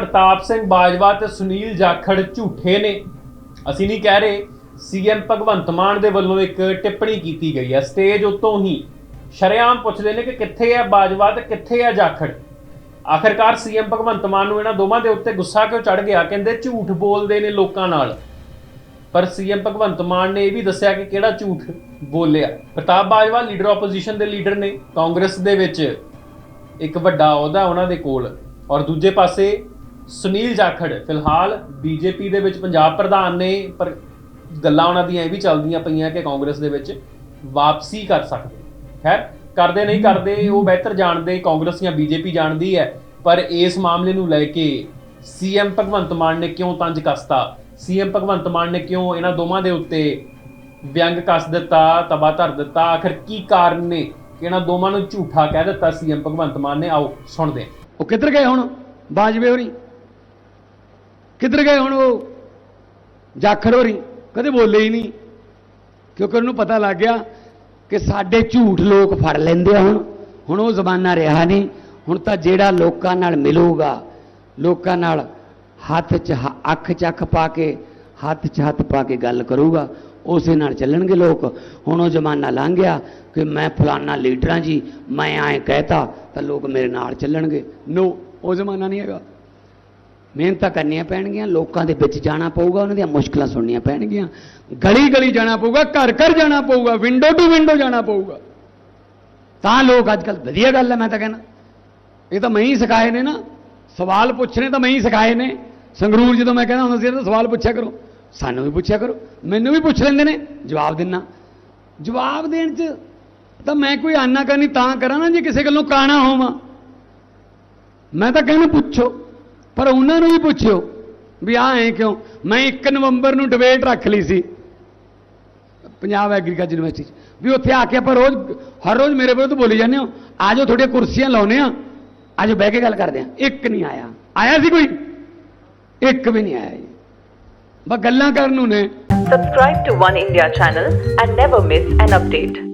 ਪ੍ਰਤਾਪ ਸਿੰਘ ਬਾਜਵਾ ਤੇ ਸੁਨੀਲ ਜਾਖੜ ਝੂਠੇ ਨੇ। ਅਸੀਂ ਨਹੀਂ ਕਹਿ ਰਹੇ ਸੀਐਮ ਭਗਵੰਤ ਮਾਨ ਦੇ ਵੱਲੋਂ ਇੱਕ ਟਿੱਪਣੀ ਕੀਤੀ ਗਈ ਹੈ। ਸਟੇਜ ਉੱਤੋਂ ਹੀ ਸ਼ਰੇਆਮ ਪੁੱਛਦੇ ਨੇ ਕਿ ਕਿੱਥੇ ਹੈ ਬਾਜਵਾ ਤੇ ਕਿੱਥੇ ਹੈ ਜਾਖੜ? ਆਖਰਕਾਰ ਸੀਐਮ ਭਗਵੰਤ ਮਾਨ ਨੂੰ ਇਹਨਾਂ ਦੋਵਾਂ ਦੇ ਉੱਤੇ ਗੁੱਸਾ ਕਿਉਂ ਚੜ ਗਿਆ? ਕਹਿੰਦੇ, ਝੂਠ ਬੋਲਦੇ ਨੇ ਲੋਕਾਂ ਨਾਲ। ਪਰ ਸੀਐਮ ਭਗਵੰਤ ਮਾਨ ਨੇ ਇਹ ਵੀ ਦੱਸਿਆ ਕਿ ਕਿਹੜਾ ਝੂਠ ਬੋਲਿਆ? ਪ੍ਰਤਾਪ ਬਾਜਵਾ ਲੀਡਰ ਆਪੋਜੀਸ਼ਨ ਦੇ ਲੀਡਰ ਨੇ, ਕਾਂਗਰਸ ਦੇ ਵਿੱਚ। ਇੱਕ ਵੱਡਾ ਅਹੁਦਾ ਉਹਨਾਂ ਦੇ ਕੋਲ। ਔਰ ਦੂਜੇ ਪਾਸੇ ਸੁਨੀਲ ਜਾਖੜ, ਫਿਲਹਾਲ ਬੀਜੇਪੀ ਦੇ ਵਿੱਚ ਪੰਜਾਬ ਪ੍ਰਧਾਨ ਨੇ, ਪਰ ਗੱਲਾਂ ਉਹਨਾਂ ਦੀਆਂ ਇਹ ਵੀ ਚੱਲਦੀਆਂ ਪਈਆਂ ਕਿ ਕਾਂਗਰਸ ਦੇ ਵਿੱਚ ਵਾਪਸੀ ਕਰ ਸਕਦੇ ਖੈਰ, ਕਰਦੇ ਨਹੀਂ ਕਰਦੇ, ਉਹ ਬਿਹਤਰ ਜਾਣਦੇ, ਕਾਂਗਰਸ ਜਾਂ ਬੀਜੇਪੀ ਜਾਣਦੀ ਹੈ, ਪਰ ਇਸ ਮਾਮਲੇ ਨੂੰ ਲੈ ਕੇ ਸੀਐਮ ਭਗਵੰਤ ਮਾਨ ਨੇ ਕਿਉਂ ਤੰਜ ਕਸਤਾ? ਸੀਐਮ ਭਗਵੰਤ ਮਾਨ ਨੇ ਕਿਉਂ ਇਹਨਾਂ ਦੋਵਾਂ ਦੇ ਉੱਤੇ ਵਿਅੰਗ ਕੱਸ ਦਿੱਤਾ ਤਬਾ ਧਰ ਦਿੱਤਾ? ਆਖਰ ਕੀ ਕਾਰਨ ਨੇ? ਕਿ ਇਹਨਾਂ ਦੋਵਾਂ ਨੂੰ ਝੂਠਾ ਕਹਿ ਦਿੱਤਾ ਸੀਐਮ ਭਗਵੰਤ ਮਾਨ ਨੇ? ਆਓ, ਸੁਣਦੇ ਉਹ ਕਿੱਧਰ ਗਏ ਹੁਣ? ਬਾਜਵੇ ਹੋਰੀ ਕਿੱਧਰ ਗਏ ਹੁਣ ਉਹ? ਜਾਖੜ ਹੋਰੀ। ਕਦੇ ਬੋਲੇ ਹੀ ਨਹੀਂ। ਕਿਉਂਕਿ ਉਹਨੂੰ ਪਤਾ ਲੱਗ ਗਿਆ ਕਿ ਸਾਡੇ ਝੂਠ ਲੋਕ ਫੜ ਲੈਂਦੇ ਆ ਹੁਣ। ਹੁਣ ਉਹ ਜ਼ਮਾਨਾ ਰਿਹਾ ਨਹੀਂ। ਹੁਣ ਤਾਂ ਜਿਹੜਾ ਲੋਕਾਂ ਨਾਲ ਮਿਲੂਗਾ, ਲੋਕਾਂ ਨਾਲ ਹੱਥ 'ਚ ਅੱਖ 'ਚ ਅੱਖ ਪਾ ਕੇ, ਹੱਥ 'ਚ ਹੱਥ ਪਾ ਕੇ ਗੱਲ ਕਰੂਗਾ, ਉਸੇ ਨਾਲ ਚੱਲਣਗੇ ਲੋਕ। ਹੁਣ ਉਹ ਜ਼ਮਾਨਾ ਲੰਘ ਗਿਆ ਕਿ ਮੈਂ ਫਲਾਨਾ ਲੀਡਰਾਂ ਜੀ, ਮੈਂ ਐਂ ਕਹਿਤਾ ਤਾਂ ਲੋਕ ਮੇਰੇ ਨਾਲ ਚੱਲਣਗੇ। ਨੋ ਉਹ ਜ਼ਮਾਨਾ ਨਹੀਂ ਹੈਗਾ। ਮਿਹਨਤਾਂ ਕਰਨੀਆਂ ਪੈਣਗੀਆਂ, ਲੋਕਾਂ ਦੇ ਵਿੱਚ ਜਾਣਾ ਪਊਗਾ, ਉਹਨਾਂ ਦੀਆਂ ਮੁਸ਼ਕਲਾਂ ਸੁਣਨੀਆਂ ਪੈਣਗੀਆਂ। ਗਲੀ ਗਲੀ ਜਾਣਾ ਪਊਗਾ ਘਰ ਘਰ ਜਾਣਾ ਪਊਗਾ ਵਿੰਡੋ ਟੂ ਵਿੰਡੋ ਜਾਣਾ ਪਊਗਾ। ਤਾਂ ਲੋਕ ਅੱਜ ਕੱਲ ਵਧੀਆ ਗੱਲ ਹੈ, ਮੈਂ ਤਾਂ ਕਹਿੰਦਾ। ਇਹ ਤਾਂ ਮੈਂ ਹੀ ਸਿਖਾਏ ਨੇ ਨਾ। ਸਵਾਲ ਪੁੱਛਣੇ ਤਾਂ ਮੈਂ ਹੀ ਸਿਖਾਏ ਨੇ। ਸੰਗਰੂਰ ਜਦੋਂ ਮੈਂ ਕਹਿੰਦਾ ਹੁੰਦਾ ਸੀ ਤਾਂ ਸਵਾਲ ਪੁੱਛਿਆ ਕਰੋ। ਸਾਨੂੰ ਵੀ ਪੁੱਛਿਆ ਕਰੋ। ਮੈਨੂੰ ਵੀ ਪੁੱਛ ਲੈਂਦੇ ਨੇ। ਜਵਾਬ ਦਿੰਨਾ। ਜਵਾਬ ਦੇਣ 'ਚ ਤਾਂ ਮੈਂ ਕੋਈ ਆਨਾ ਕਰਨੀ ਤਾਂ ਕਰਾਂ ਨਾ, ਜੇ ਕਿਸੇ ਗੱਲੋਂ ਕਾਣਾ ਹੋਵਾਂ। ਮੈਂ ਤਾਂ ਕਹਿੰਦਾ ਪੁੱਛੋ। ਪਰ ਉਹਨਾਂ ਨੂੰ ਵੀ ਪੁੱਛਿਓ ਵੀ ਆ ਐ ਕਿਉਂ? ਮੈਂ 1 ਨਵੰਬਰ ਨੂੰ ਡਿਬੇਟ ਰੱਖ ਲਈ ਸੀ ਪੰਜਾਬ ਐਗਰੀਕਲਚਰ ਯੂਨੀਵਰਸਿਟੀ 'ਚ, ਵੀ ਉੱਥੇ ਆ ਕੇ ਆਪਾਂ ਰੋਜ਼, ਹਰ ਰੋਜ਼ ਮੇਰੇ ਵਿਰੁੱਧ ਬੋਲੀ ਜਾਂਦੇ ਹੋ। ਆਜੋ ਤੁਹਾਡੀਆਂ ਕੁਰਸੀਆਂ ਲਾਉਨੇ ਆ ਆਜੋ ਬਹਿ ਕੇ ਗੱਲ ਕਰਦੇ ਆ ਇੱਕ ਨਹੀਂ ਆਇਆ। ਆਇਆ ਸੀ ਕੋਈ? ਇੱਕ ਵੀ ਨਹੀਂ ਆਇਆ ਜੀ। ਬਸ ਗੱਲਾਂ ਕਰਨ ਨੂੰ ਨੇ। Subscribe to One India channel and never miss an update.